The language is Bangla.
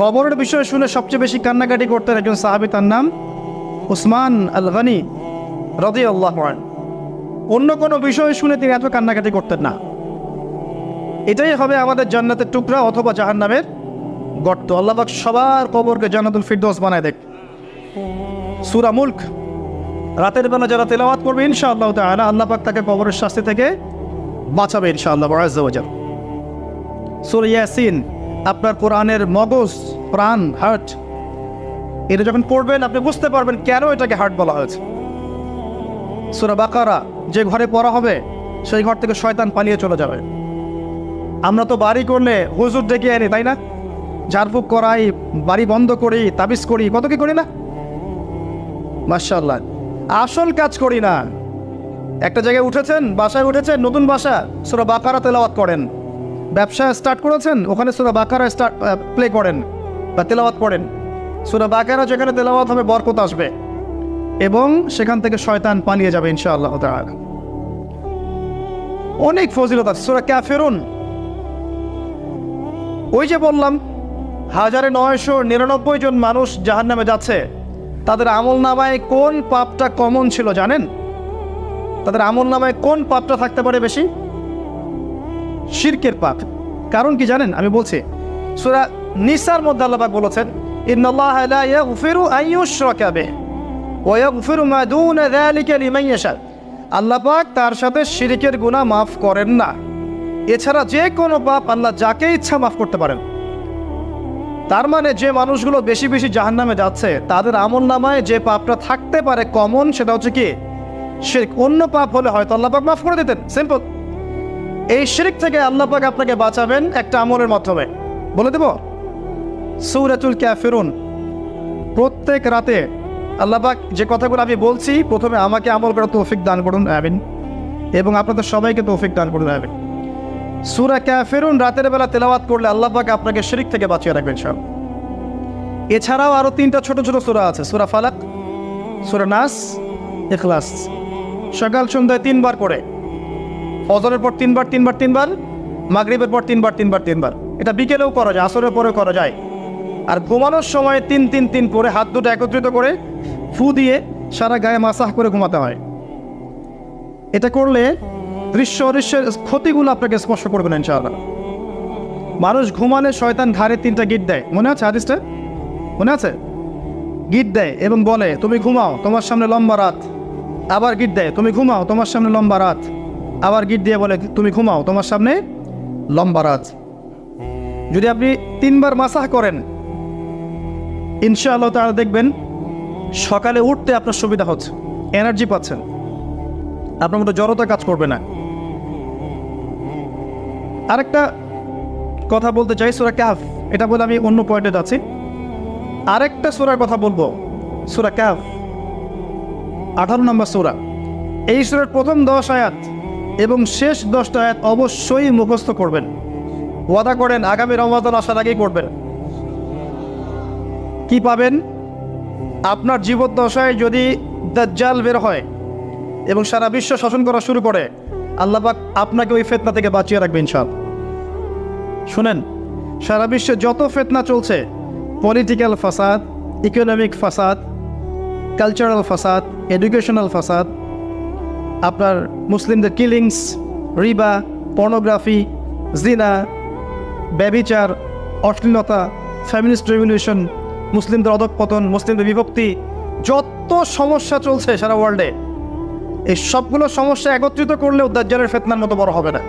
কবরের বিষয়ে শুনে সবচেয়ে বেশি কান্নাকাটি করতেন একজন সাহাবি, তার নাম উসমান আল গানি রদি আল্লাহ অন্য কোনো বিষয় শুনে তিনি এত কান্নাকাটি করতেন না। এটাই হবে আমাদের জান্নাতের টুকরা অথবা জাহান্নামের গর্ত। আল্লাহবাক সবার কবরকে জান্নাতুল ফিরদৌস বানায় দেখ। সুরা মুল্ক, রাতের বেলা যারা তেলাওয়াত করবে, ইনশাআল্লাহ তাআলা আল্লাহ পাক তাকে কবরের শাস্তি থেকে বাঁচাবে ইনশাআল্লাহ সূরা ইয়াসিন আপনার কোরআনের মগজ, প্রাণ হার্ট এটা যখন পড়বেন, আপনি বুঝতে পারবেন কেন এটাকে হার্ট বলা হয়েছে। সূরা বাকারা, যে ঘরে পড়া হবে, সেই ঘর থেকে শয়তান পালিয়ে চলে যাবে। আমরা তো বাড়ি করলে হুজুর ডেকে আনি, তাই না? ঝাড়ফুঁক করাই, বাড়ি বন্ধ করি, তাবিজ করি, কত কি করি না? মার্শাল্লাহ আসল কাজ করি না। একটা জায়গায় উঠেছেন, বাসায় উঠেছেন, নতুন বাসা, সুরা বাকারা তেলাওয়াত করেন। ব্যবসা স্টার্ট করেছেন? ওখানে সুরা বাকারা স্টার্ট প্লে করেন বা তেলাওয়াত করেন। সুরা বাকারা যেখানে তেলাওয়াত হবে, বরকত আসবে। এবং সেখান থেকে শয়তান পালিয়ে যাবে, ইনশাআল্লাহ তাআলা। অনেক ফজিলত আছে। সুরা ক্যাফেরুন ওই যে বললাম, হাজারে নয়শো নিরানব্বই জন মানুষ জাহান নামে যাচ্ছে। তাদের আমল নামায় কোন পাপটা কমন ছিল জানেন? তাদের আমল নামায় কোন পাপটা থাকতে পারে বেশি? শিরকের পাপ। কারণ কি জানেন? আমি বলছি, সুরা নিসার মধ্যে আল্লাহ বলেছেন, ইন্নাল্লাহ লা ইয়াগফিরু আন ইউশরাকা বিহি ওয়া ইয়াগফিরু মা দুনা যালিকা লিমান ইয়াশা. আল্লাহ পাক তার সাথে শিরকের গুনাহ মাফ করেন না। এছাড়া যে কোনো পাপ আল্লাহ যাকে ইচ্ছা মাফ করতে পারেন। তার মানে যে মানুষগুলো বেশি বেশি জাহান্নামে যাচ্ছে, তাদের আমল নামায় যে পাপটা থাকতে পারে কমন, সেটা হচ্ছে কি? শিরক। অন্য পাপ হলে হয়তো আল্লাহ পাক মাফ করে দিতেন। সিম্পল এই শিরিক থেকে আল্লাহ পাক আপনাকে বাঁচাবেন একটা আমলের মাধ্যমে। বলে দেব? সৌরাতুল ক্যাফিরুন প্রত্যেক রাতে আল্লাহ পাক যে কথাগুলো আমি বলছি, প্রথমে আমাকে আমল করার তৌফিক দান করুন, আমিন। এবং আপনাদের সবাইকে তৌফিক দান করুন, আমিন। সুরা ক্যাফেরুন রাতের বেলা তেলাওয়াত করলে আল্লাহ পাক আপনাকে শিরিক থেকে বাঁচিয়ে রাখবেন সব এছাড়াও আরও তিনটা ছোট ছোট সুরা আছে, সুরা ফালাক, সুরা নাস এখলাস সকাল সন্ধ্যায় তিনবার করে ফজরের পর তিনবার তিনবার তিনবার, মাগরিবের পর তিনবার তিনবার তিনবার। এটা বিকেলেও করা যায়, আসরের পরেও করা যায়। আর ঘুমানোর সময় তিন তিন তিন করে হাত দুটো একত্রিত করে ফু দিয়ে সারা গায়ে মাসাহ করে ঘুমাতে হয়। এটা করলে দৃশ্য অদৃশ্যের ক্ষতিগুলো আপনাকে স্পর্শ করবে না, ইনশাআল্লাহ। মানুষ ঘুমালে শয়তান ঘাড়ে তিনটা গিট দেয়। মনে আছে হাদিসটা? মনে আছে? গিট দেয় এবং বলে, তুমি ঘুমাও, তোমার সামনে লম্বা রাত। আবার গিট দেয়, তুমি ঘুমাও, তোমার সামনে লম্বা রাত। আবার গিট দিয়ে বলে, তুমি ঘুমাও, তোমার সামনে লম্বা রাত। যদি আপনি তিনবার মাসাহ করেন, ইনশাআল্লাহ তারা দেখবেন সকালে উঠতে আপনার সুবিধা হচ্ছে, এনার্জি পাচ্ছেন। আপনার মতো জড়তা কাজ করবে না। আরেকটা কথা বলতে চাই, সুরা ক্যাফ এটা বলে আমি অন্য পয়েন্টে যাচ্ছি। আরেকটা সুরার কথা বলব, সুরা ক্যাফ আঠারো নম্বর সুরা। এই সুরের প্রথম দশ আয়াত এবং শেষ দশটা আয়াত অবশ্যই মুখস্থ করবেন। ওয়াদা করেন আগামী রমাদান আসার আগেই করবেন কি পাবেন? আপনার জীবদ্দশায় যদি দাজ্জাল বের হয় এবং সারা বিশ্ব শাসন করা শুরু করে আল্লাপাক আপনাকে ওই ফেতনা থেকে বাঁচিয়ে রাখবে ইনশাল শুনেন, সারা বিশ্বে যত ফেতনা চলছে পলিটিক্যাল ফাসাদ ইকোনমিক ফাসাদ কালচারাল ফাসাদ এডুকেশনাল ফাসাদ আপনার মুসলিমদের কিলিংস রিবা পর্নোগ্রাফি জিনা ব্যবিচার, অশ্লীলতা ফ্যামিলিস্ট রেভলিউশন মুসলিমদের অধঃপতন, মুসলিমদের বিভক্তি, যত সমস্যা চলছে সারা ওয়ার্ল্ডে এই সবগুলো সমস্যা একত্রিত করলেও দাজ্জালের ফেতনার মতো বড় হবে না।